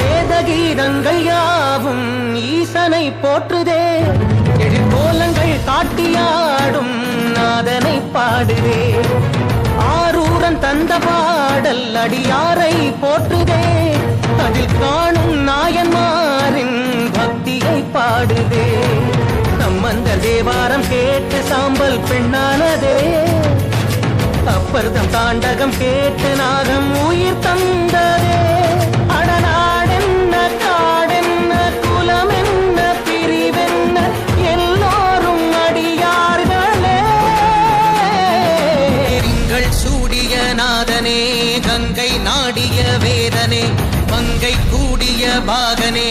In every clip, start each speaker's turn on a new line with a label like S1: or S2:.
S1: வேதகீதங்கள் யாவும் ஈசனை போற்றுதே. பாடுவே ஆரூரன் தந்த பாடல் அடியாரை போற்றுதே. அதில் காணும் நாயன்மாரின் பக்தியை பாடுதே. சம்பந்த தேவாரம் கேட்டு சாம்பல் பெண்ணானதே. அப்பர்தம் தாண்டகம் கேட்டு நாகம் உயிர் தந்ததே. நாதனே கங்கை நாடிய வேதனே மங்கை கூடிய பாகனே.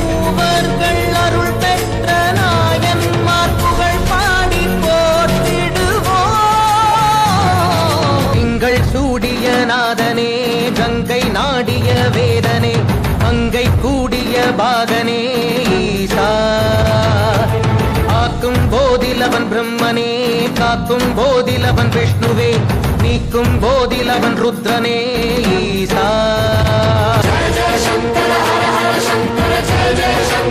S1: மார்பாகனே ஈசா ஆக்கும் போதில் அவன் பிரம்மனே காக்கும் போதில் அவன் விஷ்ணுவே நீக்கும் போதில் அவன் ருத்ரனே ஈசா.
S2: ஜய ஜய சங்கர ஹர ஹர சங்கர ஜய ஜய சங்கர.